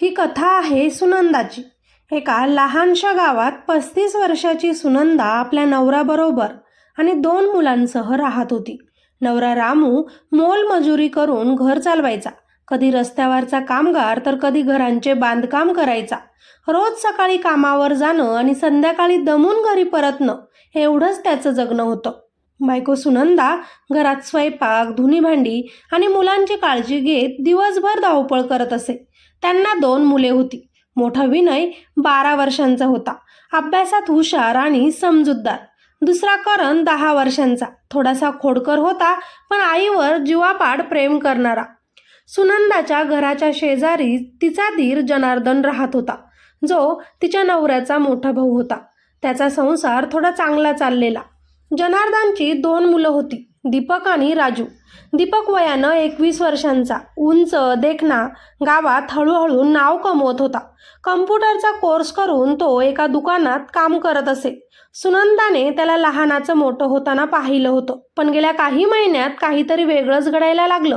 ही कथा आहे सुनंदाची. एका लहानशा गावात पस्तीस वर्षाची सुनंदा आपल्या नवऱ्याबरोबर आणि दोन मुलांसह राहत होती. नवरा रामू मोलमजुरी करून घर चालवायचा. कधी रस्त्यावरचा कामगार तर कधी घरांचे बांधकाम करायचा. रोज सकाळी कामावर जाणं आणि संध्याकाळी दमून घरी परतणं एवढंच त्याचं जगणं होतं. बायको सुनंदा घरात स्वयंपाक धुनी भांडी आणि मुलांची काळजी घेत दिवसभर धावपळ करत असे. त्यांना दोन मुले होती. मोठा विनय बारा वर्षांचा होता. अभ्यासात हुशार आणि समजूतदार. दुसरा करण दहा वर्षांचा. थोडासा खोडकर होता पण आईवर जीवापाड प्रेम करणारा. सुनंदाच्या घराच्या शेजारी तिचा धीर जनार्दन राहत होता. जो तिच्या नवऱ्याचा मोठा भाऊ होता. त्याचा संसार थोडा चांगला चाललेला. जनार्दनची दोन मुलं होती. दीपक आणि राजू. दीपक वयानं एकवीस वर्षांचा. उंच देखना गावात हळूहळू नाव कमवत होता. कम्प्युटरचा कोर्स करून तो एका दुकानात काम करत असे. सुनंदाने त्याला लहानाचं मोठं होताना पाहिलं होतं. पण गेल्या काही महिन्यात काहीतरी वेगळंच घडायला लागलं.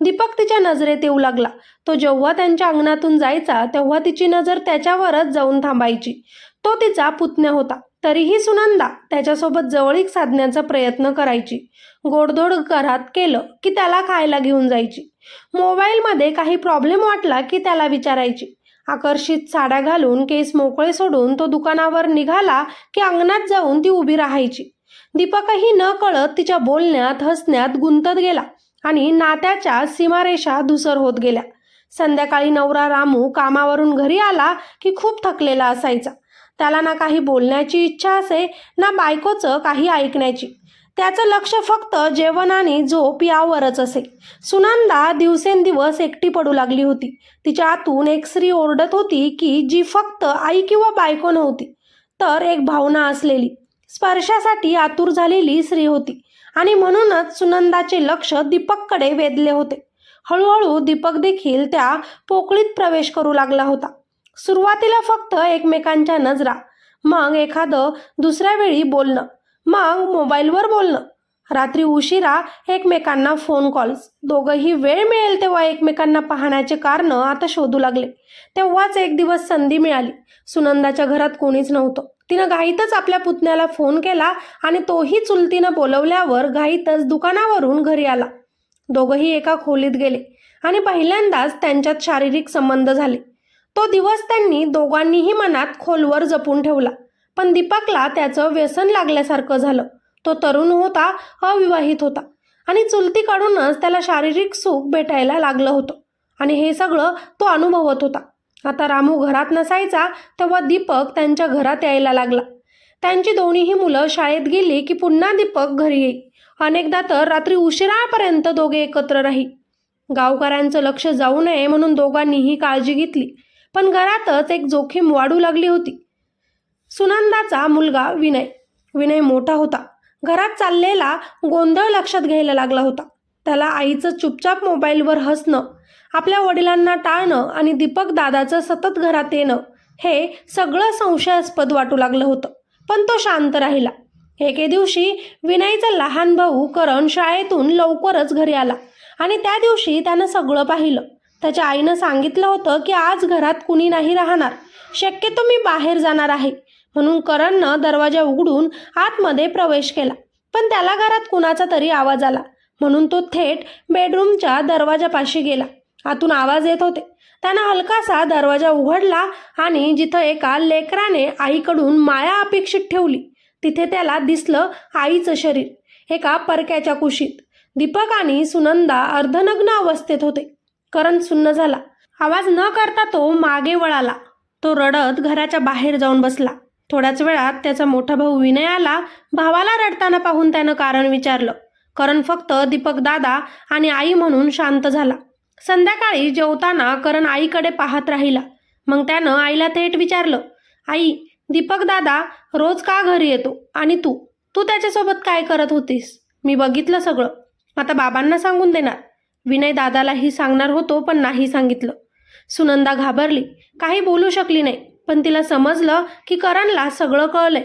दीपक तिच्या नजरेत येऊ लागला. तो जेव्हा त्यांच्या अंगणातून जायचा तेव्हा तिची नजर त्याच्यावरच जाऊन थांबायची. तो तिचा पुतण्या होता. तरीही सुनंदा त्याच्यासोबत जवळीक साधण्याचा प्रयत्न करायची. गोडधोड घरात केलं की त्याला खायला घेऊन जायची. मोबाईलमध्ये काही प्रॉब्लेम वाटला की त्याला विचारायची. आकर्षित साड्या घालून केस मोकळे सोडून तो दुकानावर निघाला की अंगणात जाऊन ती उभी राहायची. दीपकही न कळत तिच्या बोलण्यात हसण्यात गुंतत गेला आणि नात्याच्या सीमारेषा धुसर होत गेल्या. संध्याकाळी नवरा रामू कामावरून घरी आला की खूप थकलेला असायचा. त्याला ना काही बोलण्याची इच्छा असे ना बायकोचं काही ऐकण्याची. त्याचं लक्ष फक्त जेवण आणि झोप यावरच असे. सुनंदा दिवसेंदिवस एकटी पडू लागली होती. तिच्या आतून एक स्त्री ओरडत होती की जी फक्त आई किंवा बायको नव्हती तर एक भावना असलेली. स्पर्शासाठी आतुर झालेली स्त्री होती आणि म्हणूनच सुनंदाचे लक्ष दीपककडे वेधले होते. हळूहळू दीपक देखील त्या पोकळीत प्रवेश करू लागला होता. सुरुवातीला फक्त एकमेकांच्या नजरा मग एखादं दुसऱ्या वेळी बोलणं मग मोबाईलवर बोलणं. रात्री उशिरा एकमेकांना फोन कॉल्स दोघंही वेळ मिळेल तेव्हा एकमेकांना पाहण्याचे कारण आता शोधू लागले. तेव्हाच एक दिवस संधी मिळाली. सुनंदाच्या घरात कोणीच नव्हतं. तिनं घाईतच आपल्या पुतण्याला फोन केला आणि तोही चुलतीनं बोलवल्यावर घाईतच दुकानावरून घरी आला. दोघंही एका खोलीत गेले आणि पहिल्यांदाच त्यांच्यात शारीरिक संबंध झाले. तो दिवस त्यांनी दोघांनीही मनात खोलवर जपून ठेवला. पण दीपकला त्याचं व्यसन लागल्यासारखं झालं. तो तरुण होता अविवाहित होता आणि चुलतीकडूनच त्याला शारीरिक सुख भेटायला लागलं होतं. आणि हे सगळं तो अनुभवत होता. आता रामू घरात नसायचा तेव्हा दीपक त्यांच्या घरात यायला लागला. त्यांची दोन्हीही मुलं शाळेत गेली की पुन्हा दीपक घरी येई. अनेकदा तर रात्री उशिरापर्यंत दोघे एकत्र राही. गावकऱ्यांचं लक्ष जाऊ नये म्हणून दोघांनीही काळजी घेतली. पण घरातच एक जोखीम वाढू लागली होती. सुनंदाचा मुलगा विनय. विनय मोठा होता. घरात चाललेला गोंधळ लक्षात घ्यायला लागला होता. त्याला आईचं चुपचाप मोबाईलवर हसणं आपल्या वडिलांना टाळणं आणि दीपक दादाचं सतत घरात येणं हे सगळं संशयास्पद वाटू लागलं होतं. पण तो शांत राहिला. एके दिवशी विनयचा लहान भाऊ करण शाळेतून लवकरच घरी आला आणि त्या दिवशी त्यानं सगळं पाहिलं. त्याच्या आईनं सांगितलं होतं की आज घरात कुणी नाही राहणार. शक्यतो मी बाहेर जाणार आहे. म्हणून करणनं दरवाजा उघडून आतमध्ये प्रवेश केला. पण त्याला घरात कुणाचा तरी आवाज आला. म्हणून तो थेट बेडरूमच्या दरवाजापाशी गेला. आतून आवाज येत होते. त्यानं हलकासा दरवाजा उघडला आणि जिथं एका लेकराने आईकडून माया अपेक्षित ठेवली तिथे त्याला दिसलं आईचं शरीर एका परक्याच्या कुशीत. दीपक आणि सुनंदा अर्धनग्न अवस्थेत होते. करण सुन्न झाला. आवाज न करता तो मागे वळाला. तो रडत घराच्या बाहेर जाऊन बसला. थोड्याच वेळात त्याचा मोठा भाऊ विनय आला भावाला रडताना पाहून त्यानं कारण विचारलं. करण फक्त दीपक दादा आणि आई म्हणून शांत झाला. संध्याकाळी जेवताना करण आईकडे पाहत राहिला. मग त्यानं आईला थेट विचारलं आई दीपक दादा रोज का घरी येतो? आणि तू? तू त्याच्यासोबत काय करत होतीस? मी बघितलं सगळं. आता बाबांना सांगून देणार. विनय दादालाही सांगणार होतो पण नाही सांगितलं. सुनंदा घाबरली. काही बोलू शकली नाही पण तिला समजलं की करणला सगळं कळलंय.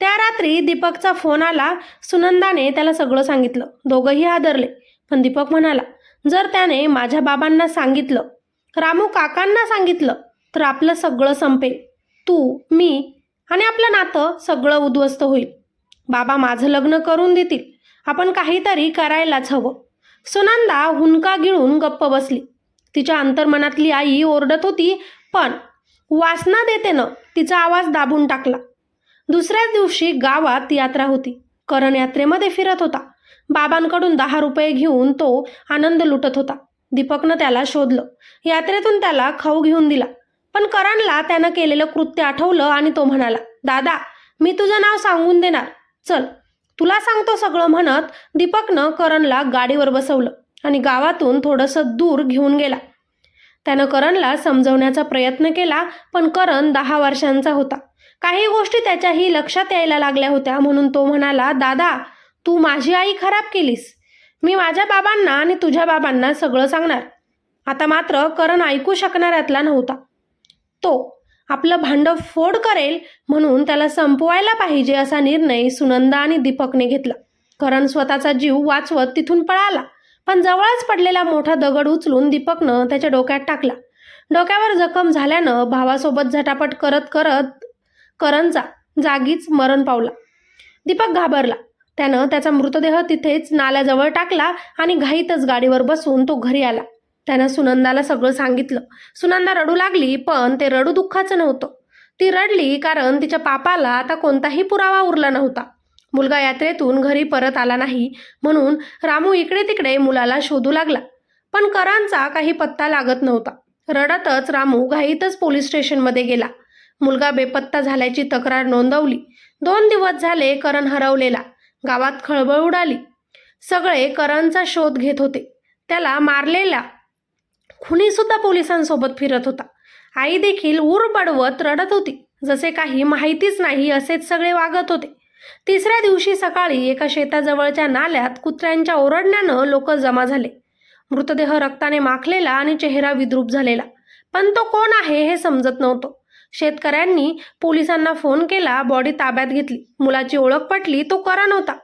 त्या रात्री दीपकचा फोन आला सुनंदाने त्याला सगळं सांगितलं. दोघंही हादरले. पण दीपक म्हणाला जर त्याने माझ्या बाबांना सांगितलं रामू काकांना सांगितलं तर आपलं सगळं संपेल. तू मी आणि आपलं नातं सगळं उद्ध्वस्त होईल. बाबा माझं लग्न करून देतील. आपण काहीतरी करायलाच हवं. सुनंदा हुंका गिळून गप्प बसली. तिच्या अंतर्मनातली आई ओरडत होती पण वासना देतेनं तिचा आवाज दाबून टाकला. दुसऱ्याच दिवशी गावात यात्रा होती. करण यात्रेमध्ये फिरत होता. बाबांकडून दहा रुपये घेऊन तो आनंद लुटत होता. दीपकनं त्याला शोधलं. यात्रेतून त्याला खाऊ घेऊन दिला. पण करणला त्यानं केलेलं कृत्य आठवलं आणि तो म्हणाला दादा मी तुझं नाव सांगून देणार. चल. तुला सांगतो सगळं म्हणत दीपकनं करणला गाडीवर बसवलं आणि गावातून थोडंसं दूर घेऊन गेला. त्यानं करणला समजवण्याचा प्रयत्न केला पण करण दहा वर्षांचा होता. काही गोष्टी त्याच्याही लक्षात यायला लागल्या होत्या म्हणून तो म्हणाला दादा तू माझी आई खराब केलीस. मी माझ्या बाबांना आणि तुझ्या बाबांना सगळं सांगणार. आता मात्र करण ऐकू शकणाऱ्यातला नव्हता. तो आपलं भांडं फोड करेल म्हणून त्याला संपवायला पाहिजे असा निर्णय सुनंदा आणि दीपकने घेतला. करण स्वतःचा जीव वाचवत तिथून पळाला. पण जवळच पडलेला मोठा दगड उचलून दीपकनं त्याच्या डोक्यात टाकला. डोक्यावर जखम झाल्यानं भावासोबत झटापट करत करत करणचा जागीच मरण पावला. दीपक घाबरला. त्यानं त्याचा मृतदेह तिथेच नाल्याजवळ टाकला आणि घाईतच गाडीवर बसून तो घरी आला. त्यानं सुनंदाला सगळं सांगितलं. सुनंदा रडू लागली पण ते रडू दुःखाचं नव्हतं. ती रडली कारण तिच्या पापाला आता कोणताही पुरावा उरला नव्हता. मुलगा यात्रेतून घरी परत आला नाही म्हणून रामू इकडे तिकडे मुलाला शोधू लागला. पण करांचा काही पत्ता लागत नव्हता. रडतच रामू घाईतच पोलीस स्टेशनमध्ये गेला. मुलगा बेपत्ता झाल्याची तक्रार नोंदवली. दोन दिवस झाले करण हरवलेला. गावात खळबळ उडाली. सगळे करणचा शोध घेत होते. त्याला मारलेला खुनीसुद्धा पोलिसांसोबत फिरत होता. आई देखील उर बडवत रडत होती. जसे काही माहितीच नाही असेच सगळे वागत होते. तिसऱ्या दिवशी सकाळी एका शेताजवळच्या नाल्यात कुत्र्यांच्या ओरडण्यानं लोक जमा झाले. मृतदेह रक्ताने माखलेला आणि चेहरा विद्रूप झालेला. पण तो कोण आहे हे समजत नव्हतं. शेतकऱ्यांनी पोलिसांना फोन केला बॉडी ताब्यात घेतली. मुलाची ओळख पटली तो करा नव्हता.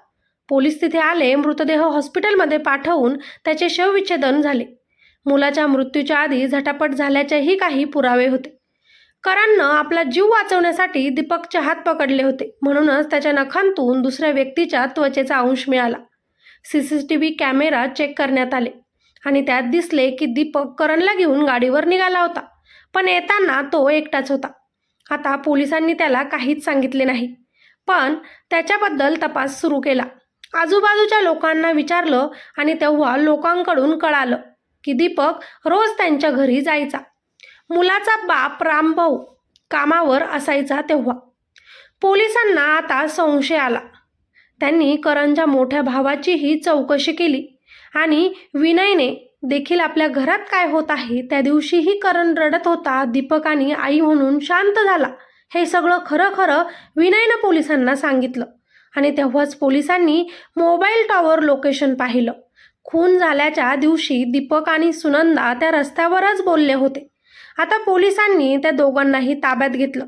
पोलीस तिथे आले मृतदेह हॉस्पिटलमध्ये पाठवून त्याचे शवविच्छेदन झाले. मुलाच्या मृत्यूच्या आधी झटापट झाल्याचेही काही पुरावे होते. करांनं आपला जीव वाचवण्यासाठी दीपकचे हात पकडले होते. म्हणूनच त्याच्या नखांतून दुसऱ्या व्यक्तीच्या त्वचेचा अंश मिळाला. C C T V camera check करण्यात आले आणि त्यात दिसले की दीपक करणला घेऊन गाडीवर निघाला होता. पण येताना तो एकटाच होता. आता पोलिसांनी त्याला काहीच सांगितले नाही. पण त्याच्याबद्दल तपास सुरू केला. आजूबाजूच्या लोकांना विचारलं आणि तेव्हा लोकांकडून कळालं. की दीपक रोज त्यांच्या घरी जायचा. मुलाचा बाप रामभाऊ कामावर असायचा तेव्हा. पोलिसांना आता संशय आला. त्यांनी करणच्या मोठ्या भावाचीही चौकशी केली आणि विनयने देखील आपल्या घरात काय होत आहे त्या दिवशीही करण रडत होता दीपक आणि आई म्हणून शांत झाला. हे सगळं खरं खरं विनयनं पोलिसांना सांगितलं आणि तेव्हाच पोलिसांनी मोबाईल टॉवर लोकेशन पाहिलं. खून झाल्याच्या दिवशी दीपक आणि सुनंदा त्या रस्त्यावरच बोलले होते. आता पोलिसांनी त्या दोघांनाही ताब्यात घेतलं.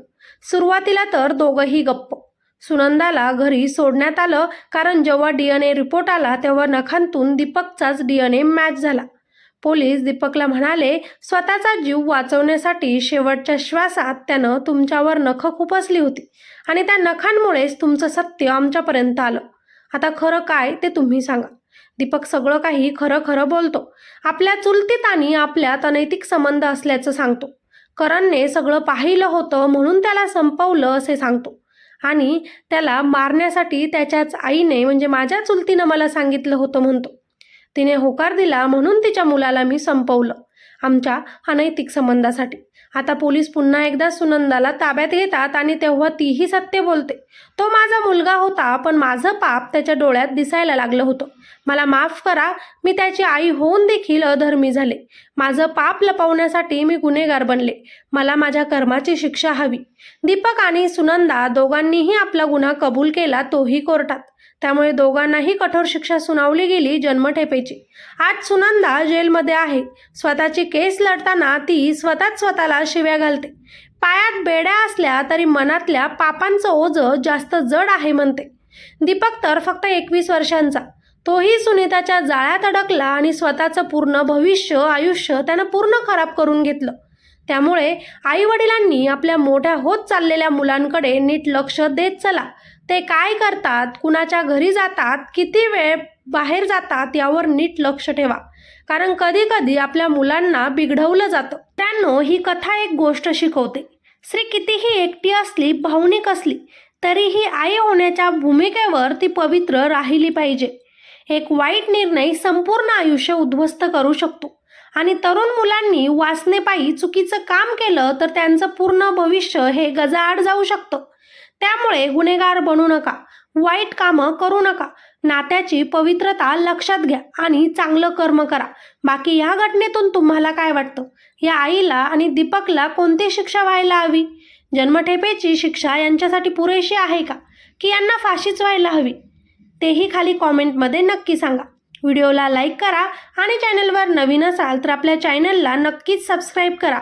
सुरुवातीला तर दोघंही गप्प. सुनंदाला घरी सोडण्यात आलं कारण जेव्हा डी एन ए रिपोर्ट आला तेव्हा नखांतून दीपकचाच डी एन ए मॅच झाला. पोलीस दीपकला म्हणाले स्वतःचा जीव वाचवण्यासाठी शेवटच्या श्वासात त्यानं तुमच्यावर नखं खुपसली होती आणि त्या नखांमुळेच तुमचं सत्य आमच्यापर्यंत आलं. आता खरं काय ते तुम्ही सांगा. दीपक सगळं काही खरं खरं बोलतो. आपल्या चुलतीत आणि आपल्यात अनैतिक संबंध असल्याचं सांगतो. करणने सगळं पाहिलं होतं म्हणून त्याला संपवलं असे सांगतो. आणि त्याला मारण्यासाठी त्याच्याच आईने म्हणजे माझ्या चुलतीनं मला सांगितलं होतं म्हणतो. तिने होकार दिला म्हणून तिच्या मुलाला मी संपवलं. आमच्या अनैतिक संबंधासाठी. आता पोलीस पुन्हा एकदा सुनंदाला ताब्यात घेतात आणि तेव्हा तीही सत्य बोलते. तो माझा मुलगा होता पण माझं पाप त्याच्या डोळ्यात दिसायला लागलं होतं. मला माफ करा मी त्याची आई होऊन देखील अधर्मी झाले. माझं पाप लपवण्यासाठी मी गुन्हेगार बनले. मला माझ्या कर्माची शिक्षा हवी. दीपक आणि सुनंदा दोघांनीही आपला गुन्हा कबूल केला तोही कोर्टात. त्यामुळे दोघांनाही कठोर शिक्षा सुनावली गेली जन्मठेपेची. आज सुनंदा जेलमध्ये आहे. स्वतःची केस लढताना ती स्वतःच स्वतःला शिव्या घालते. पायात बेड्या असल्या तरी मनातल्या पापांचं ओझं जास्त जड आहे म्हणते. दीपक तर फक्त एकवीस वर्षांचा. तोही सुनीताच्या जाळ्यात अडकला आणि स्वतःचं पूर्ण भविष्य आयुष्य त्यानं पूर्ण खराब करून घेतलं. त्यामुळे आईवडिलांनी आपल्या मोठ्या होत चाललेल्या मुलांकडे नीट लक्ष देत चला. ते काय करतात? कुणाच्या घरी जातात? किती वेळ बाहेर जातात? यावर नीट लक्ष ठेवा. कारण कधी कधी आपल्या मुलांना बिघडवलं जातं. त्यांनो ही कथा एक गोष्ट शिकवते. स्त्री कितीही एकटी असली भावनिक असली तरीही आई होण्याच्या भूमिकेवर ती पवित्र राहिली पाहिजे. एक वाईट निर्णय संपूर्ण आयुष्य उद्ध्वस्त करू शकतो. आणि तरुण मुलांनी वासनेपायी चुकीचं काम केलं तर त्यांचं पूर्ण भविष्य हे गजाआड जाऊ शकतं. त्यामुळे गुन्हेगार बनू नका वाईट कामं करू नका नात्याची पवित्रता लक्षात घ्या आणि चांगलं कर्म करा. बाकी या घटनेतून तुम्हाला काय वाटतं? या आईला आणि दीपकला कोणती शिक्षा व्हायला हवी? जन्मठेपेची शिक्षा यांच्यासाठी पुरेशी आहे का? की यांना फाशीच व्हायला हवी? तेही खाली कॉमेंटमध्ये नक्की सांगा. व्हिडिओला लाईक करा आणि चॅनलवर नवीन असाल तर आपल्या चॅनलला नक्कीच सबस्क्राईब करा.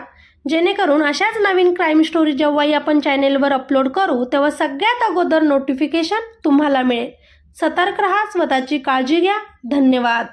जेणेकरून अशाच नवीन क्राईम स्टोरी जेव्हाही आपण चॅनेलवर अपलोड करू तेव्हा सगळ्यात अगोदर नोटिफिकेशन तुम्हाला मिळेल. सतर्क रहा स्वतःची काळजी घ्या. धन्यवाद.